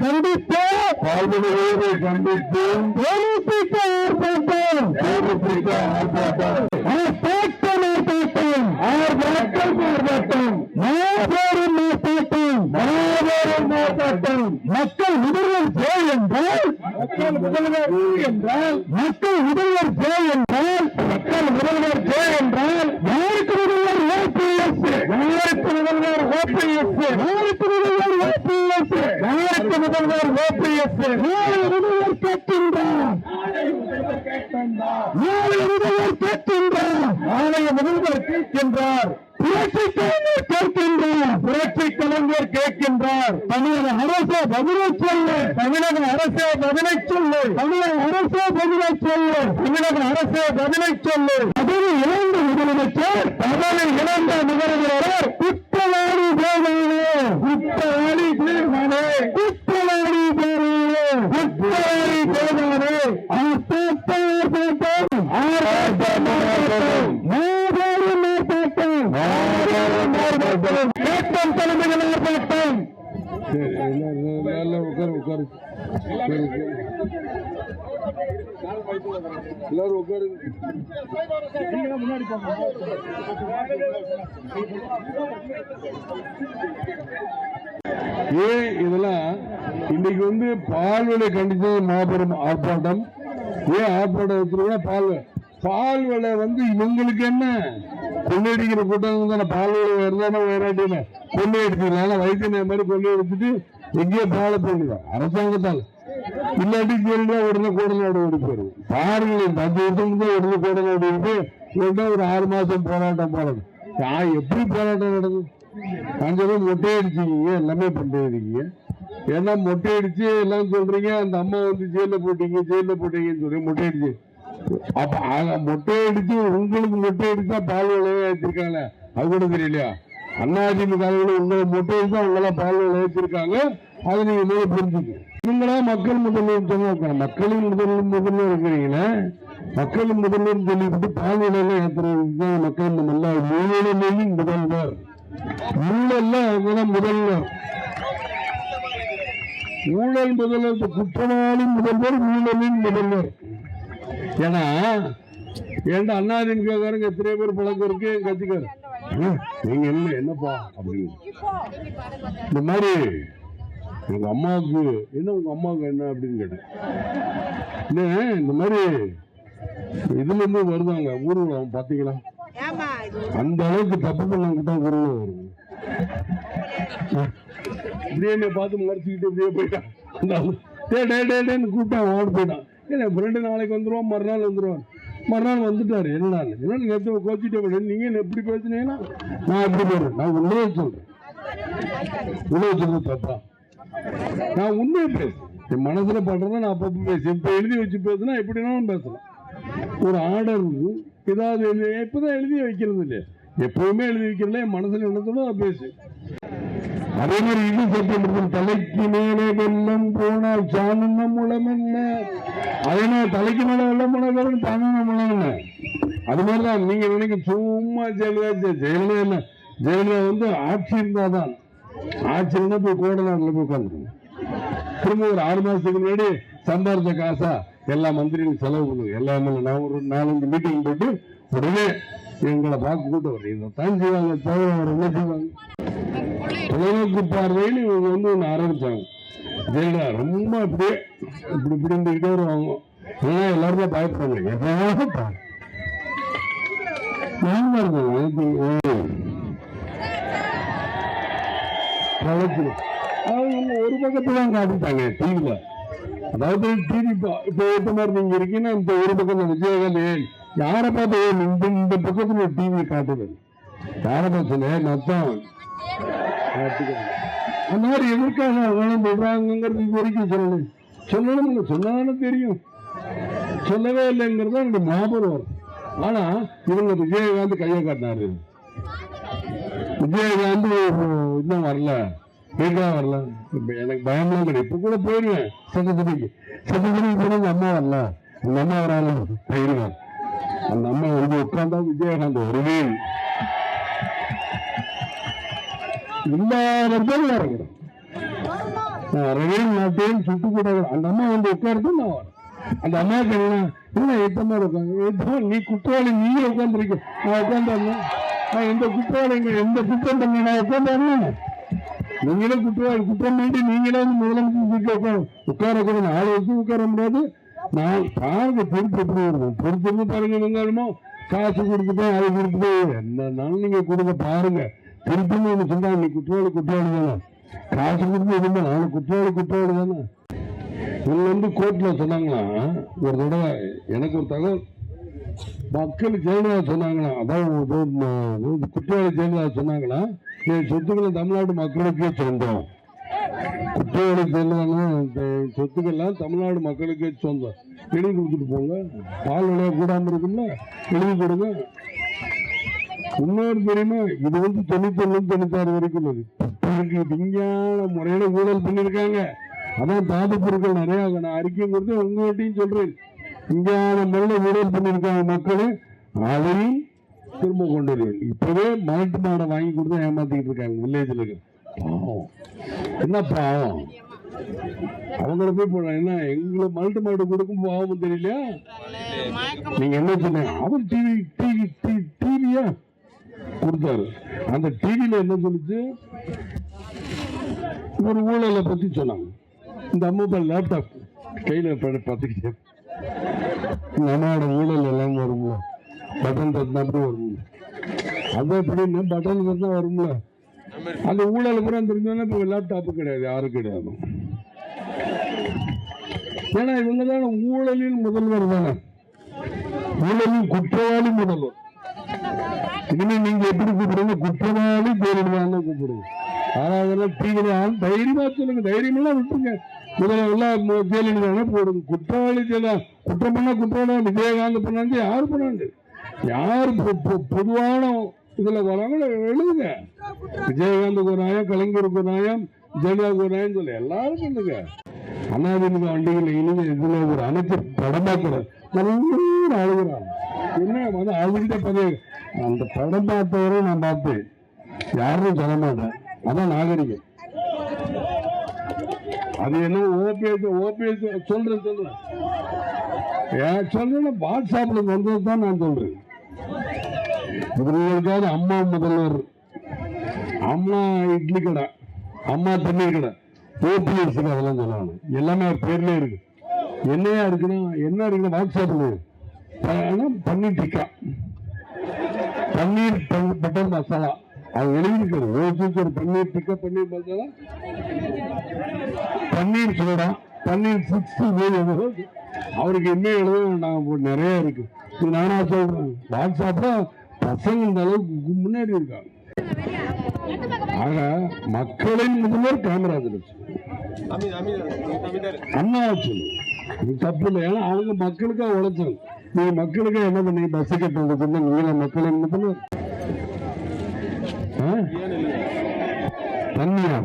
கண்டித்து. பால்வினை கண்டித்து. ஆர்ப்பாட்டம் ஆர்ப்பாட்டம் முதல்வர் என்றால் மக்கள் முதல்வர் ஜெய் என்றால் மக்கள் முதல்வர் ஜெய் என்றால் யாருக்கு முதல்வர் ஓபிஎஸ்? யாருக்கு முதல்வர் ஓபிஎஸ்? யாருக்கு முதல்வர் ஓபிஎஸ்? யாருக்கு முதல்வர் ஓபிஎஸ்? முதல்வர் கேட்கின்றார்? நாளைய முதல்வர் கேட்கின்றார்? நாளைய முதல்வர் கேட்கின்றார்? புரட்சி கலைஞர் கேட்கின்றார். புரட்சி கலைஞர் கேட்க தமிழக அரசு பதிலை சொல்லு தமிழக அரசு பதிலை சொல்லு தமிழக அரசு பதிலை சொல்லு தமிழக அரசு பதிலை சொல்லு பதவி இழந்த முதலமைச்சர். பதவி இழந்த முதலமைச்சர். குற்றவாளி தேவானே குற்றவாளி தேவானே எல்லாரும் உட்காரு முன்னாடி ஏன் இதெல்லாம் இன்னைக்கு வந்து பால் விலை மாபெரும் ஆர்ப்பாட்டம்? ஏன் ஆர்ப்பாட்டம் வச்சிருக்கா பால் விலை. பால் வந்து இவங்களுக்கு என்ன? கொள்ளையடிக்கிற கூட்டம் தானே பால் விலை வருதானே வேறாட்டின்னு கொள்ளை அடிச்சிருக்காங்க வைத்திய மாதிரி கொள்ளையடிச்சிட்டு எங்கேயோ பாலை போடுறாங்க அரசாங்கத்தால். இல்லாட்டி ஜெயிலா உடனே கூட நடவடிக்கை போயிடும் பாருங்கள் இந்த அஞ்சு வருஷம் தான் உடனே கூட நடவடிக்கை இல்லைன்னா ஒரு ஆறு மாசம் போராட்டம் போராட்டம் நான் எப்படி போராட்டம் நடந்தது அங்க மொட்டை அடிச்சீங்க எல்லாமே பண்ணிருக்கீங்க ஏன்னா மொட்டை அடிச்சு எல்லாம் சொல்றீங்க அந்த அம்மா வந்து ஜெயில போட்டீங்க ஜெயில போட்டீங்கன்னு சொல்லி மொட்டை அடிச்சு. அப்ப மொட்டை அடிச்சு உங்களுக்கு மொட்டை அடிச்சா பால் விளைய வச்சிருக்காங்க. அது கூட தெரியலையா? அண்ணாதிமுக உங்களை மொட்டை அடிச்சா உங்களா பால் விளைய வச்சிருக்காங்க. அதை நீங்க மேலே புரிஞ்சுக்கணும். நீங்களா மக்கள் முதல்வர் சொன்னாங்க மக்களின் முதல்வர் முதல்வர் இருக்கிறீங்கன்னா மக்கள் முதல்வர் சொல்லிவிட்டு பால் விலையில மக்கள் முதல்ல ஊழலின் முதல்வர். ஊழல்லாம் அவங்கதான் முதல்வர். ஊழல் முதல்வர் இப்ப குற்றவாளி முதல்வர் ஊழலின் முதல்வர். ஏன்னா ஏன்டா அண்ணாதிமுககாரங்க எத்தனை பேர் பழக்கம் இருக்கு? கத்திக்காரு நீங்க என்ன என்னப்பா அப்படின்னு. இந்த மாதிரி உங்க அம்மாவுக்கு என்ன உங்க அம்மாவுக்கு என்ன அப்படின்னு கேட்டேன். என்ன இந்த மாதிரி இதுல இருந்து வருதாங்க ஊர்வலம் இது அந்த அளவுக்கு தப்பு பண்ணவங்க தான் ஊர்வலம் வரும் இப்படியே என்னை பார்த்து மறைச்சிக்கிட்டு இப்படியே போயிட்டான். டே டே டே டேன்னு கூப்பிட்டான் ஓடி போயிட்டான். ஏன்னா ஃப்ரெண்டு நாளைக்கு வந்துருவான் மறுநாள் வந்துருவான். மறுநாள் வந்துட்டாரு என்னடா என்ன நேற்று கோச்சிட்டே போனேன் நீங்க என்ன எப்படி பேசுனீங்கன்னா? நான் எப்படி போறேன் நான் உண்மையை சொல்றேன். உண்மையை சொல்றது தப்பா. நான் உண்மையை பேசுறேன். என் மனசுல படுறத நான் அப்பப்போ பேசுறேன் இப்ப எழுதி வச்சு பேசுனா எப்படினாலும் பேசலாம். ஒரு ஆர்டர் ஏதாவது எழுதி இப்பதான் எழுதி வைக்கிறது இல்லையா? எப்பவுமே எழுதி வைக்கிறதுல என் மனசுல என்ன தோணுதோ பேசு அதே மாதிரி இது சட்டமன்றம் தலைக்கு மேலே வெள்ளம் போனால் சாணன முளம் என்ன? அதே மாதிரி தலைக்கு மேலே வெள்ளம் போனால் சாணன முளம் என்ன? அது மாதிரிதான் நீங்க நினைக்க சும்மா ஜெயலலிதா ஜெயலலிதா என்ன? ஜெயலலிதா வந்து ஆட்சி இருந்தாதான் ஆட்சி இருந்தா போய் கோடநாட்டில் போய் உட்காந்துருங்க திரும்ப ஒரு ஆறு மாசத்துக்கு முன்னாடி சம்பாரிச்ச காசா எல்லா மந்திரிகளும் செலவு பண்ணுங்க எல்லா MLA நான் ஒரு நாலஞ்சு மீட்டிங் போட்டு உடனே எங்களை பார்க்க கூட்டம் வரும் தான் செய்வாங்க தவிர வேற என்ன செய்வாங்க? தொலைநோக்கு பார்வையில் இவங்க வந்து ஒன்று ஆரம்பிச்சாங்க. ஜெயலலிதா ரொம்ப அப்படியே இப்படி இப்படி இருந்துக்கிட்டே வருவாங்க. ஏன்னா எல்லாருமே பயப்படுறாங்க. எப்பயாவது நான் பாருங்க பழக்கணும் ஒரு பக்கத்தை தான் காட்டிட்டாங்க டிவியில அதாவது டிவி இப்போ ஏற்ற மாதிரி நீங்க இருக்கீங்கன்னா இந்த ஒரு பக்கம் தான் விஜயகாந்த் யாரை பார்த்து இந்த இந்த பக்கத்துல டிவி காட்டுது? யாரை பார்த்து? தான் அந்த மாதிரி எதற்காக அவங்களும் சொல்றாங்கிறது இது வரைக்கும் சொல்லணும். சொல்லணும் சொன்னாலும் தெரியும். சொல்லவே இல்லைங்கிறது தான் எனக்கு ஞாபகம் வரும். ஆனா இவங்க விஜயகாந்த் கையை காட்டினாரு. விஜயகாந்த் இன்னும் வரல. வீட்டுலாம் வரல. எனக்கு பயம்லாம் கிடையாது இப்ப கூட போயிருவேன் சட்டத்துறைக்கு சட்டத்துறைக்கு போனா அந்த அம்மா வரல. அந்த அம்மா வராலும் போயிருவேன். அந்த அம்மா வந்து உட்கார்ந்தா விஜயகாந்த் வருவேன். இல்லாதவர்கள் இறங்குறோம் ரவீன் நாட்டையும் சுட்டு கூட அந்த அம்மா வந்து உட்கார்ந்து நான் வரேன். அந்த அம்மாவுக்கு என்ன இல்லை எத்தமா இருக்காங்க நீ குற்றவாளி. நீயே உட்காந்துருக்க நான் உட்காந்து இந்த எந்த குற்றவாளிங்க எந்த குற்றம் பண்ண நான் நீங்களே குற்றவாளி குற்றம் பண்ணி நீங்களே வந்து முதலமைச்சர் வீட்டில் உட்கார உட்காரக்கூடாது நாலு வருஷம் உட்கார முடியாது. நான் பாருங்க பொறுப்பு எப்படி இருக்கும் பொறுப்பு பாருங்க இருந்தாலுமோ காசு கொடுத்துட்டேன் அது கொடுத்துட்டு என்னன்னாலும் நீங்க கொடுங்க பாருங்க. திருப்பின்னு ஒன்று சொன்னா நீ குற்றவாளி குற்றவாளி தானே. காசு கொடுத்து இருந்தா நானும் குற்றவாளி குற்றவாளி தானே. இவங்க வந்து கோர்ட்டில் சொன்னாங்களா ஒரு தடவை எனக்கு ஒரு தகவல் மக்கள் ஜெயலலிதா சொன்னாங்களா? அதான் ஒரு குற்றவாளி ஜெயலலிதா சொன்னாங்களா? என் சொத்துக்களை தமிழ்நாட்டு மக்களுக்கே சொந்தம். குற்றவாளி ஜெயலலிதா சொத்துக்கள்லாம் தமிழ்நாடு மக்களுக்கே சொந்தம். எழுதி கொடுத்துட்டு போங்க. பால் விளைய கூடாம இருக்குல்ல எழுதி கொடுங்க. இன்னொரு தெரியுமா இது வந்து தொண்ணூத்தி ஒண்ணு தொண்ணூத்தாறு வரைக்கும் உள்ளது விஞ்ஞான முறையில ஊழல் பண்ணியிருக்காங்க. அதான் தாது பொருட்கள் நிறைய நான் அறிக்கை கொடுத்து உங்ககிட்டயும் சொல்றேன். இங்கே நல்ல ஊழல் பண்ணியிருக்காங்க மக்கள். அதையும் திரும்ப கொண்டு இப்பவே மாட்டு மாடை வாங்கி கொடுத்து ஏமாத்திக்கிட்டு இருக்காங்க வில்லேஜ்ல பாவம். என்ன பாவம்? அவங்கள போய் போடுறாங்க என்ன எங்களை மல்ட்டு மாடு கொடுக்கும் பாவம் தெரியலையா? நீங்க என்ன சொன்னீங்க? அவர் டிவி டிவி டிவியா கொடுத்தாரு. அந்த டிவில என்ன சொல்லிச்சு? ஒரு ஊழலை பத்தி சொன்னாங்க. இந்த அம்மா லேப்டாப் கையில ப- நம்மளோட ஊழல் எல்லாம் வரும்ல. பட்டன் தட்டினா வரும் அது எப்படின்னா பட்டன் தட்டினா வரும்ல? அந்த ஊழல் பூரா தெரிஞ்சோன்னா இப்போ லேப்டாப்பு கிடையாது யாரும் கிடையாது. ஏன்னா இவங்க தானே ஊழலின் முதல்வர் தானே. ஊழலின் குற்றவாளி முதல்வர். இனிமே நீங்க எப்படி கூப்பிடுங்க? குற்றவாளி பேரிடுவாங்க கூப்பிடுங்க. ஆனா அதெல்லாம் தீவிரம் தைரியமா சொல்லுங்க. தைரியமெல்லாம் விட்டுருங்க. முதல்ல எல்லாம் மு- ஜெயலலிதா போடுங்க. குற்றவாளி ஜெயலலிதா குற்றம் பண்ணா குற்றவாளி விஜயகாந்த் பண்ணாங்க யாரு பண்ணாங்க? யார் பொ- பொதுவான இதுல வராங்களோ எழுதுங்க. விஜயகாந்த் ஒரு நியாயம் கலைஞருக்கு ஒரு நியாயம் ஜெயலலிதாவுக்கு ஒரு நியாயம் சொல்லு எல்லாரும் பண்ணுங்க அண்ணாதிமுக வண்டிகள் இனிமே இதுல ஒரு அனைத்து படமாக்குறது நல்ல அழுகிறான் என்ன வந்து அழுகிட்ட பதவி? அந்த படம் பார்த்தவரை நான் பார்த்தேன். யாரும் சொல்ல மாட்டேன். அதான் நாகரிகம். அது என்ன ஓபிஎஸ் ஓபிஎஸ் சொல்றேன் சொல்றேன். ஏன் சொல்றேன் வாட்ஸ்அப்ல வந்தது தான் நான் சொல்றேன். இவர்களுக்காவது அம்மா முதல்வர் அம்மா இட்லி கடை அம்மா தண்ணீர் கடை ஓபிஎஸ் அதெல்லாம் சொல்லுவாங்க எல்லாமே பேர்ல இருக்கு. என்னையா இருக்குன்னா என்ன இருக்குன்னா வாட்ஸ்அப்ல ஆனா பன்னீர் டிக்கா. பன்னீர் பட்டர் மசாலா. அது எழுதிருக்காரு யோசிச்சு பன்னீர் பிக்கப் பண்ணி பார்த்தா பன்னீர் சோடா பன்னீர் சிக்ஸ்டி அவருக்கு என்ன எழுத வேண்டாம். நிறைய இருக்கு. இது நானா சொல்றேன். வாட்ஸ்அப்ல பசங்க இந்த அளவுக்கு முன்னேறி இருக்காங்க. ஆக மக்களின் முதல்வர் காமராஜர் அண்ணா சொல்லு தப்பு இல்லை. ஏன்னா அவங்க மக்களுக்காக உழைச்சாங்க. நீங்க மக்களுக்காக என்ன பண்ணி பஸ் கட்ட நீங்க மக்களின் முதல்வர். ஆ? தண்ணியா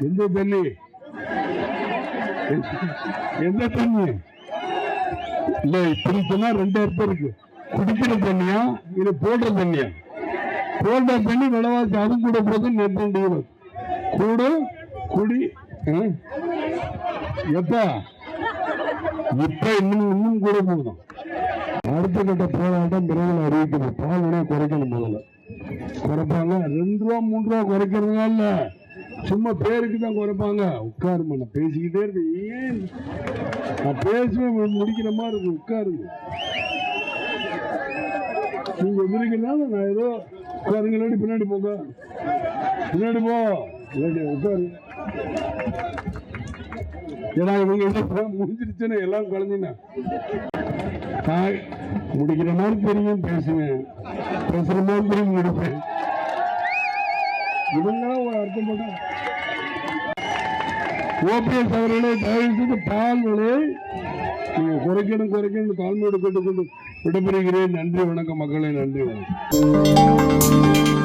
எந்த தண்ணி? எந்த தண்ணி? இல்ல இப்படி சொன்னா ரெண்டு அர்த்தம் இருக்கு. குடிக்கிற தண்ணியா? இது போடுற தண்ணியா? போடுற தண்ணி விலைவாசி அது கூட போது நெட்டு கூடு. குடி எப்ப? இப்ப இன்னும் இன்னும் கூட போதும். அடுத்த கட்ட போராட்டம் விரைவில் அறிவிக்கணும் பால் விலையை குறைக்கணும் முதல்ல. குறைப்பாங்க. ரெண்டு ரூபா மூணு ரூபா குறைக்கிறதுனால சும்மா பேருக்கு தான் குறைப்பாங்க. உட்காருமா நான் பேசிக்கிட்டே இருப்பேன். ஏன்? நான் பேசுவேன் முடிக்கிற மாதிரி இருக்கு உட்காருங்க. நீங்க எதிர்க்கனால நான் ஏதோ உட்காருங்க பின்னாடி போங்க. பின்னாடி போ. உட்காரு. ஏன்னா இவங்க என்ன முடிஞ்சிருச்சுன்னு எல்லாம் குழந்தைங்க. தாய் முடிக்கிற மாதிரி தெரியும் பேசுவேன். பேசுற மாதிரி தெரியும் முடிப்பேன் இவங்களாம் ஒரு அர்த்தம் போட்டா. ஓபிஎஸ் அவர்களே தயவு செய்து பால் விலையை குறைக்கணும் குறைக்கணும் தாழ்மையோடு கேட்டுக்கொண்டு விடைபெறுகிறேன். நன்றி வணக்கம் மக்களே நன்றி வணக்கம்.